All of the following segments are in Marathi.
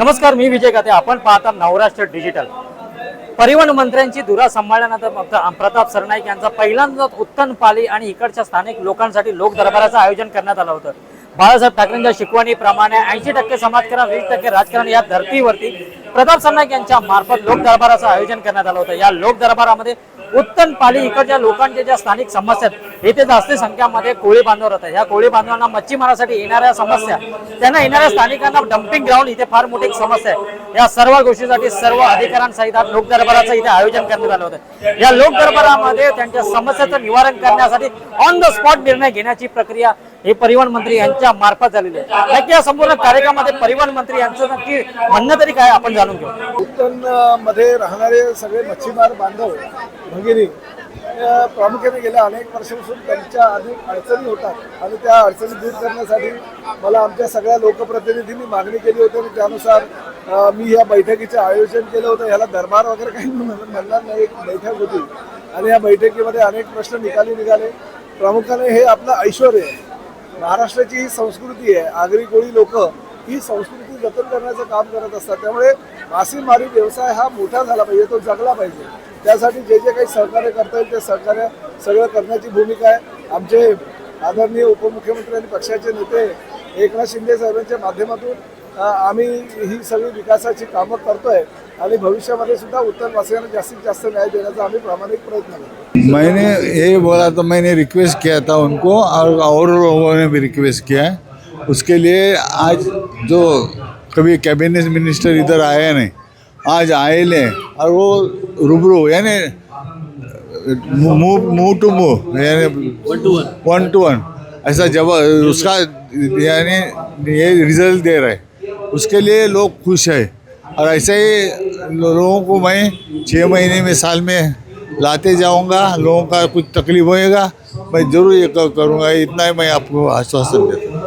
नमस्कार मी विजय गाते. आपण पाहता नवराष्ट्र डिजिटल परिवहन मंत्र्यांची धुरा सांभाळल्यानंतर फक्त प्रताप सरनाईक यांचा पहिल्यांदाच उत्तन पाली आणि इकडच्या स्थानिक लोकांसाठी लोक दरबाराचं आयोजन करण्यात आलं होतं. बाळासाहेब ठाकरेंच्या शिकवणीप्रमाणे ऐंशी टक्के समाजकारण वीस टक्के राजकारण या धर्तीवरती प्रताप सरनाईक यांच्या मार्फत लोक दरबाराचं आयोजन करण्यात आलं होतं. या लोक दरबारामध्ये उत्तन पाली इकडच्या लोकांच्या ज्या स्थानिक समस्या आहेत इथे जास्त संख्यामध्ये कोळी बांधव राहतात ह्या कोळी बांधवांना मच्छीमारासाठी येणाऱ्या समस्या त्यांना येणाऱ्या स्थानिकांना डम्पिंग ग्राउंड इथे फार मोठी समस्या आहे. या सर्व गोष्टीसाठी सर्व अधिकाऱ्यांसहित लोक दरबाराचं इथे आयोजन करण्यात आलं होतं. या लोक दरबारामध्ये त्यांच्या समस्याचं निवारण करण्यासाठी ऑन द स्पॉट निर्णय घेण्याची प्रक्रिया हे परिवहन मंत्री यांच्या मार्फत झालेली आहे. या संपूर्ण कार्यक्रमामध्ये परिवहन मंत्री यांचं नक्की म्हणणं तरी काय आपण जाणून घेऊ. उत्तनमध्ये राहणारे सगळे मच्छीमार बांधव भगिनी प्रामुख्याने गेल्या अनेक वर्षापासून त्यांच्या अनेक अडचणी होतात आणि त्या अडचणी दूर करण्यासाठी मला आमच्या सगळ्या लोकप्रतिनिधींनी मागणी केली होती आणि त्यानुसार मी या बैठकीचे आयोजन केलं होतं. ह्याला दरबार वगैरे काही म्हणणार नाही. एक बैठक होती आणि या बैठकीमध्ये अनेक प्रश्न निकाली निघाले. प्रामुख्याने हे आपलं ऐश्वर आहे. महाराष्ट्राची ही संस्कृती आहे. आगरी कोळी लोक ही संस्कृती जतन करण्याचं काम करत असतात. त्यामुळे मासेमारी व्यवसाय हा मोठा झाला पाहिजे तो जगला पाहिजे. त्यासाठी जे जे काही सहकार्य करता येईल ते सहकार्य सगळं करण्याची भूमिका आहे. आमचे आदरणीय उपमुख्यमंत्री आणि पक्षाचे नेते एकनाथ शिंदे साहेबांच्या माध्यमातून आम्ही ही सगळी विकासाची कामं करतोय आणि भविष्यामध्ये सुद्धा उत्तर वासियांना जास्तीत जास्त न्याय देण्याचा आम्ही प्रामाणिक प्रयत्न करतो मैंने ये बोला तो मैंने रिक्वेस्ट किया था उनको और और लोगों ने भी रिक्वेस्ट किया है। उसके लिए आज जो कभी कैबिनेट मिनिस्टर इधर आए नहीं आज आए ले और वो रूबरू यानी मुँह मुँह टू मुँह यानी वन टू वन ऐसा जब उसका यानी ये रिज़ल्ट दे रहा उसके लिए लोग खुश है। और ऐसे ही लोगों को मैं छः महीने में साल में लाते जाऊँगा लोगों का कुछ तकलीफ़ होएगा मैं ज़रूर ये करूँगा। इतना ही मैं आपको आश्वासन देता हूँ।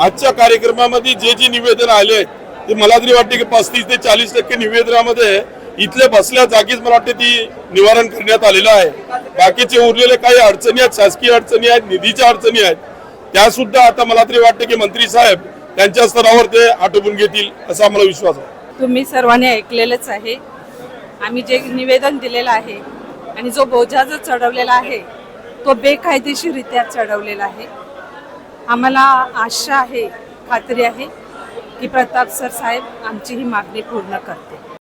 आजच्या कार्यक्रमामध्ये जे जे निवेदन आले ते मला तरी वाटते की पस्तीस ते चाळीस टक्के निवेदनामध्ये इथले बसल्या जागीच मला वाटते ती निवारण करण्यात आलेलं आहे. बाकीचे उरलेले काही अडचणी आहेत शासकीय अडचणी आहेत निधीच्या अडचणी आहेत त्या सुद्धा आता मला तरी वाटते की मंत्री साहेब त्यांच्या स्तरावर ते आटोपून घेतील असा मला विश्वास आहे. तुम्ही सर्वांनी ऐकलेलंच आहे. आम्ही जे निवेदन दिलेलं आहे आणि जो बोजा जो चढवलेला आहे तो बेकायदेशीररित्या चढवलेला आहे. आम्हाला आशा आहे खात्री आहे की प्रताप सर साहेब आमची ही मागणी पूर्ण करते